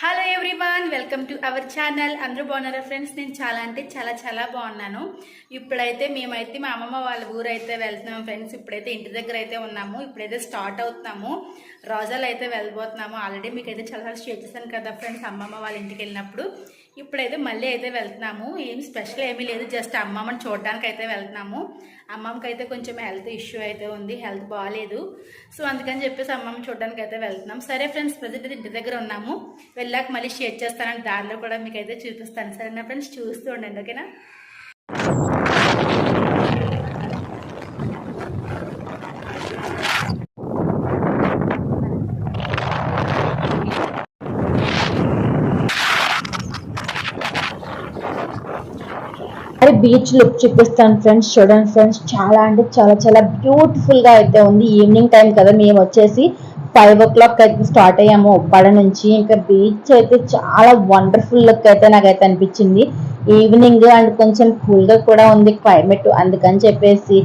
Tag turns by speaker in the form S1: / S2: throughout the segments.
S1: Hello everyone welcome to our channel అందరూ బాగున్నారా friends నేను చాలా అంటే చాలా చాలా బాగున్నాను. ఇప్పుడైతే మేమైతే మా అమ్మమ్మ వాళ్ళ ఊరు అయితే వెళ్తున్నాం ఫ్రెండ్స్ ఇప్పుడైతే ఇంటి దగ్గర అయితే ఉన్నాము. ఇప్పుడైతే స్టార్ట్ అవుతున్నాము. రోజాలు అయితే వెళ్ళబోతున్నాము. ఆల్రెడీ మీకైతే చాలా షేర్ చేశాను కదా ఫ్రెండ్స్ అమ్మమ్మ వాళ్ళ ఇంటికి వెళ్ళినప్పుడు. ఇప్పుడైతే మళ్ళీ అయితే వెళ్తున్నాము. ఏం స్పెషల్ ఏమీ లేదు. జస్ట్ అమ్మమ్మని చూడడానికి అయితే వెళ్తున్నాము. అమ్మమ్మకి అయితే కొంచెం హెల్త్ ఇష్యూ అయితే ఉంది. హెల్త్ బాగాలేదు సో అందుకని చెప్పేసి అమ్మమ్మ చూడడానికి అయితే వెళ్తున్నాం. సరే ఫ్రెండ్స్ ప్రజెంట్ అయితే ఇంటి దగ్గర ఉన్నాము. వెళ్ళాక మళ్ళీ షేర్ చేస్తానని దారిలో కూడా మీకు అయితే చూపిస్తాను. సరేనా ఫ్రెండ్స్? చూస్తూ ఉండండి ఓకేనా?
S2: అది బీచ్ లుక్ చూపిస్తాను ఫ్రెండ్స్ చూడండి ఫ్రెండ్స్ చాలా అంటే చాలా చాలా బ్యూటిఫుల్గా అయితే ఉంది. ఈవినింగ్ టైం కదా మేము వచ్చేసి ఫైవ్ ఓ క్లాక్ అయితే స్టార్ట్ అయ్యాము. ఉప్పాడ నుంచి ఇంకా బీచ్ అయితే చాలా వండర్ఫుల్ లుక్ అయితే నాకైతే అనిపించింది. ఈవినింగ్ అండ్ కొంచెం కూల్గా కూడా ఉంది క్లైమేట్ అందుకని చెప్పేసి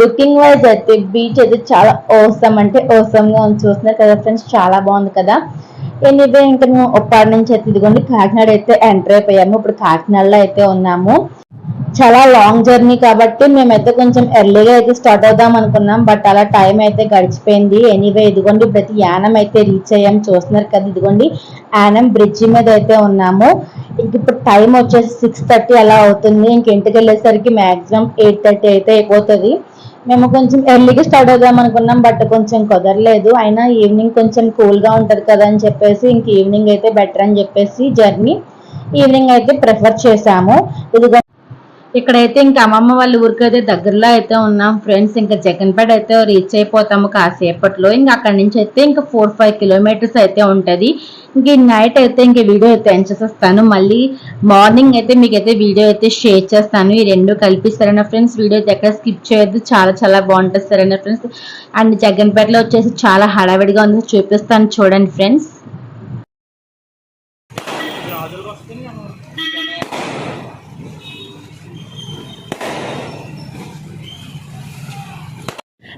S2: లుకింగ్ వైజ్ అయితే బీచ్ అయితే చాలా ఓసం అంటే ఓసంగా గా ఉంది. చూస్తున్నారు కదా ఫ్రెండ్స్ చాలా బాగుంది కదా. ఎనీవే ఇంకా మేము ఉప్పాడ నుంచి అయితే ఇదిగోండి కాకినాడ అయితే ఎంటర్ అయిపోయాము. ఇప్పుడు కాకినాడలో అయితే ఉన్నాము. చాలా లాంగ్ జర్నీ కాబట్టి మేమైతే కొంచెం ఎర్లీగా అయితే స్టార్ట్ అవుదాం అనుకున్నాం బట్ అలా టైం అయితే గడిచిపోయింది. ఎనీవే ఇదిగోండి ప్రతి యానం అయితే రీచ్ అయ్యాం. చూస్తున్నారు కదా ఇదిగోండి యానం బ్రిడ్జ్ మీద అయితే ఉన్నాము. ఇంక ఇప్పుడు టైం వచ్చేసి సిక్స్ థర్టీ అలా అవుతుంది. ఇంక ఇంటికి వెళ్ళేసరికి మాక్సిమం ఎయిట్ థర్టీ అయితే అయిపోతుంది. మేము కొంచెం ఎర్లీగా స్టార్ట్ అవుదాం అనుకున్నాం బట్ కొంచెం కుదరలేదు. అయినా ఈవినింగ్ కొంచెం కూల్గా ఉంటుంది కదా అని చెప్పేసి ఇంక ఈవినింగ్ అయితే బెటర్ అని చెప్పేసి జర్నీ ఈవినింగ్ అయితే ప్రిఫర్ చేసాము ఇదిగో ఇక్కడైతే ఇంకా అమ్మమ్మ వాళ్ళ ఊరికైతే దగ్గరలో అయితే ఉన్నాం. ఫ్రెండ్స్ ఇంకా జగన్పేట అయితే రీచ్ అయిపోతాము కాసేపట్లో. ఇంకా అక్కడ నుంచి అయితే ఇంకా ఫోర్ ఫైవ్ కిలోమీటర్స్ అయితే ఉంటది. ఇంక నైట్ అయితే ఇంక వీడియో అయితే ఎండ్ చేసేస్తాను. మళ్ళీ మార్నింగ్ అయితే మీకు అయితే వీడియో అయితే షేర్ చేస్తాను. ఈ రెండు కలిపి సరైన ఫ్రెండ్స్ వీడియో అయితే ఎక్కడ స్కిప్ చేయొద్దు. చాలా చాలా బాగుంటుంది సరైన ఫ్రెండ్స్ అండ్ జగన్పేటలో వచ్చేసి చాలా హడావిడిగా ఉంది. చూపిస్తాను చూడండి ఫ్రెండ్స్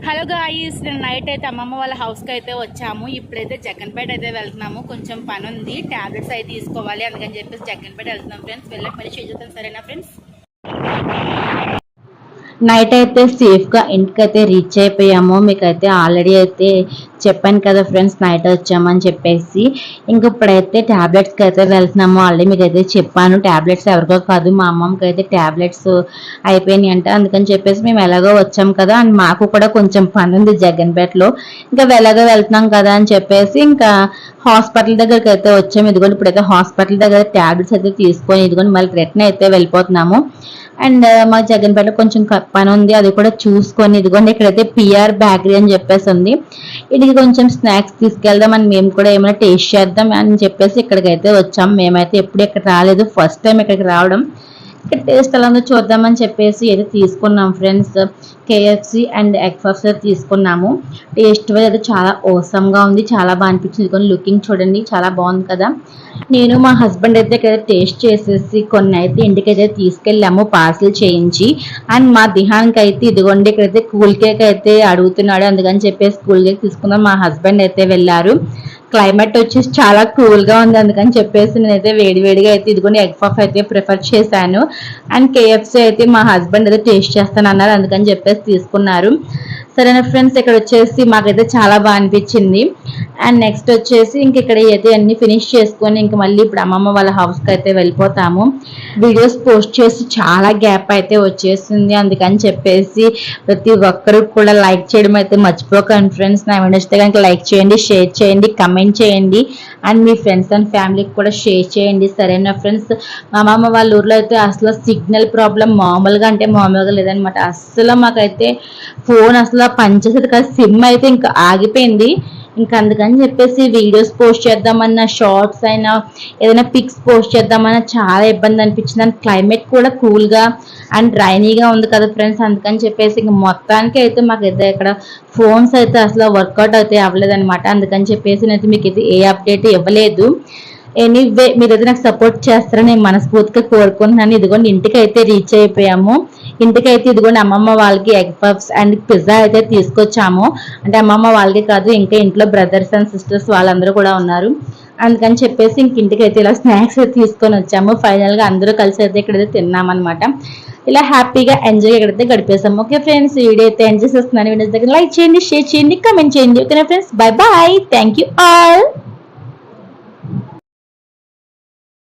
S1: హలో గాయస్ నేను నైట్ అయితే అమ్మమ్మ వాళ్ళ హౌస్కి అయితే వచ్చాము. ఇప్పుడైతే జగన్పేట అయితే వెళ్తున్నాము. కొంచెం పని ఉంది టాబ్లెట్స్ అయితే తీసుకోవాలి అందుకని చెప్పేసి జగన్పేట వెళ్తున్నాం. ఫ్రెండ్స్ వెళ్ళక మళ్ళీ చేద్దాం. సరేనా ఫ్రెండ్స్
S2: నైట్ అయితే సేఫ్గా ఇంటికి అయితే రీచ్ అయిపోయాము. మీకైతే ఆల్రెడీ అయితే చెప్పాను కదా ఫ్రెండ్స్ నైట్ వచ్చామని చెప్పేసి. ఇంక ఇప్పుడైతే ట్యాబ్లెట్స్కి అయితే వెళ్తున్నాము. ఆల్రెడీ మీకు అయితే చెప్పాను టాబ్లెట్స్ ఎవరికో కాదు. మా అమ్మమ్మకి అయితే ట్యాబ్లెట్స్ అయిపోయినాయి అంటే. అందుకని చెప్పేసి మేము ఎలాగో వచ్చాం కదా. అండ్ మాకు కూడా కొంచెం పని ఉంది జగన్పేటలో. ఇంకా ఎలాగో వెళ్తున్నాం కదా అని చెప్పేసి ఇంకా హాస్పిటల్ దగ్గరికి అయితే వచ్చాము. ఇదిగోండి ఇప్పుడైతే హాస్పిటల్ దగ్గర ట్యాబ్లెట్స్ అయితే తీసుకొని ఇదిగోండి మళ్ళీ రిటర్న్ అయితే వెళ్ళిపోతున్నాము. అండ్ మా జగన్పేట కొంచెం పని ఉంది. అది కూడా చూసుకొని ఇదిగోండి ఇక్కడైతే పిఆర్ బేకరీ అని చెప్పేసి ఉంది. ఇది కొంచెం స్నాక్స్ తీసుకెళ్దాం అని మేము కూడా ఏమైనా టేస్ట్ చేద్దాం అని చెప్పేసి ఇక్కడికైతే వచ్చాం. మేమైతే ఎప్పుడు ఇక్కడ రాలేదు. ఫస్ట్ టైం ఇక్కడికి రావడం. టేస్ట్ ఎలా ఉందో చూద్దామని చెప్పేసి ఏదో తీసుకున్నాం friends. KFC and egg puffs తీసుకున్నాము. టేస్ట్ వైజ్ అది చాలా ఓసమ్గా ఉంది. చాలా బాగా అనిపించింది. కొన్ని లుకింగ్ చూడండి. చాలా బాగుంది కదా. నేను మా హస్బెండ్ అయితే ఇక్కడ టేస్ట్ చేసేసి కొన్ని అయితే ఇంటికి అయితే తీసుకెళ్ళాము. పార్సిల్ చేయించి. అండ్ మా దిహానికి అయితే ఇదిగోండి ఇక్కడైతే కూల్ కేక్ అయితే అడుగుతున్నాడు. అందుకని చెప్పేసి కూల్ కేక్ తీసుకుందాం. మా హస్బెండ్ అయితే వెళ్ళారు. క్లైమేట్ వచ్చేసి చాలా కూల్గా ఉంది. అందుకని చెప్పేసి నేనైతే వేడి వేడిగా అయితే ఇదిగోండి ఎగ్ పఫ్ అయితే ప్రిఫర్ చేశాను. అండ్ కేఎఫ్సి అయితే మా హస్బెండ్ అయితే టేస్ట్ చేస్తాను అన్నారు అందుకని చెప్పేసి తీసుకున్నారు. సరేనా ఫ్రెండ్స్ ఇక్కడ వచ్చేసి మాకైతే చాలా బాగా అనిపించింది. అండ్ నెక్స్ట్ వచ్చేసి ఇంక ఇక్కడ అయితే అన్ని ఫినిష్ చేసుకొని ఇంక మళ్ళీ ఇప్పుడు అమ్మమ్మ వాళ్ళ హౌస్కి కి అయితే వెళ్ళిపోతాము. వీడియోస్ పోస్ట్ చేసి చాలా గ్యాప్ అయితే వచ్చేసింది. అందుకని చెప్పేసి ప్రతి ఒక్కరికి కూడా లైక్ చేయడం అయితే మర్చిపోకండి ఫ్రెండ్స్ నా వీడియోస్ కనుక లైక్ చేయండి షేర్ చేయండి కమెంట్ చేయండి. అండ్ మీ ఫ్రెండ్స్ అండ్ ఫ్యామిలీకి కూడా షేర్ చేయండి. సరేనా ఫ్రెండ్స్ మా అమ్మమ్మ వాళ్ళ ఊర్లో అయితే అసలు సిగ్నల్ ప్రాబ్లం మామూలుగా అంటే మామూలుగా లేదనమాట అస్సలు మాకైతే ఫోన్ అసలు పనిచేసేది కాదు. సిమ్ అయితే ఇంకా ఆగిపోయింది. ఇంకా అందుకని చెప్పేసి వీడియోస్ పోస్ట్ చేద్దామన్నా షార్ట్స్ అయినా ఏదైనా పిక్స్ పోస్ట్ చేద్దామన్నా చాలా ఇబ్బంది అనిపించింది. అండ్ క్లైమేట్ కూడా కూల్గా అండ్ రైనీగా ఉంది కదా ఫ్రెండ్స్. అందుకని చెప్పేసి ఇంక మొత్తానికి అయితే మాకు అయితే ఇక్కడ ఫోన్స్ అయితే అసలు వర్కౌట్ అయితే అవ్వలేదన్నమాట. అందుకని చెప్పేసి నేనైతే మీకు అయితే ఏ అప్డేట్ ఇవ్వలేదు. ఎనీవే మీరు అయితే నాకు సపోర్ట్ చేస్తారని నేను మనస్ఫూర్తిగా కోరుకుంటున్నాను. ఇదిగోండి ఇంటికి అయితే రీచ్ అయిపోయాము. ఇంటికైతే ఇదిగోండి అమ్మమ్మ వాళ్ళకి ఎగ్ పఫ్స్ అండ్ పిజ్జా అయితే తీసుకొచ్చాము. అంటే అమ్మమ్మ వాళ్ళకి కాదు ఇంకా ఇంట్లో బ్రదర్స్ అండ్ సిస్టర్స్ వాళ్ళందరూ కూడా ఉన్నారు. అందుకని చెప్పేసి ఇంక ఇంటికి అయితే ఇలా స్నాక్స్ అయితే తీసుకొని వచ్చాము. ఫైనల్గా అందరూ కలిసి అయితే ఇక్కడైతే తిన్నామన్నమాట. ఇలా హ్యాపీగా ఎంజాయ్ ఇక్కడైతే గడిపేసాము. ఓకే ఫ్రెండ్స్ వీడియో అయితే ఎంజాయ్ చేస్తున్నాను వీడియో దగ్గర లైక్ చేయండి షేర్ చేయండి కమెంట్ చేయండి. ఓకేనా friends bye bye thank you all